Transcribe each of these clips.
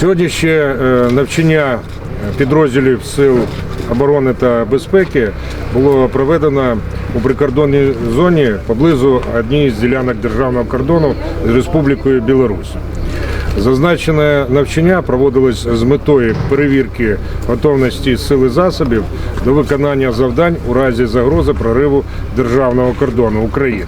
Сьогодні ще е, навчання підрозділів сил оборони та безпеки було проведено у прикордонній зоні поблизу однієї з ділянок державного кордону з Республікою Білорусь. Зазначене навчання проводилось з метою перевірки готовності сил і засобів до виконання завдань у разі загрози прориву державного кордону України.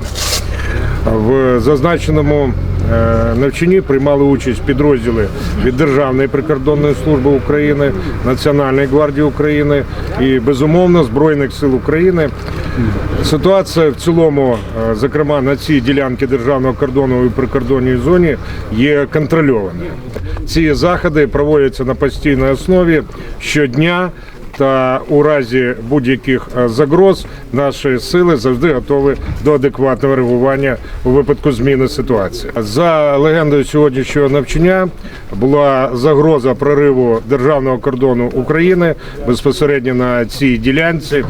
В зазначеному е, навчанні приймали участь підрозділи від Державної прикордонної служби України, Національної гвардії України і безумовно Збройних сил України. Ситуація в цілому, е, зокрема на цій ділянці державного кордону і прикордонній зоні, є контрольованою. Ці заходи проводяться на постійній основі щодня. Та у разі будь-яких е, загроз наші сили завжди готові до адекватного реагування у випадку зміни ситуації. За легендою сьогоднішнього навчання була загроза прориву державного кордону України безпосередньо на цій ділянці.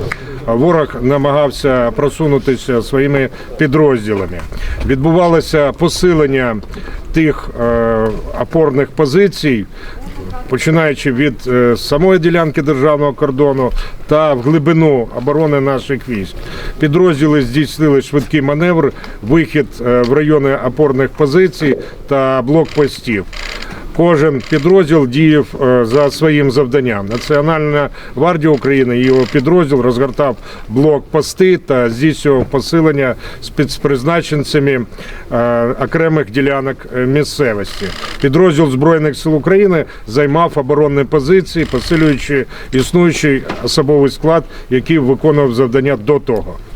Ворог намагався просунутися своїми підрозділами. Відбувалося посилення тих е, опорних позицій, починаючи від е, самої ділянки державного кордону та в глибину оборони наших військ. Підрозділи здійснили швидкий маневр, вихід е, в райони опорних позицій та блокпостів. Кожен підрозділ діяв е, за своїм завданням. Національна гвардія України і його підрозділ розгортав блокпости та здійснював посилення спецпризначенцями е, окремих ділянок е, місцевості. Підрозділ збройних сил України займав оборонні позиції, посилюючи існуючий особовий склад, який виконував завдання до того.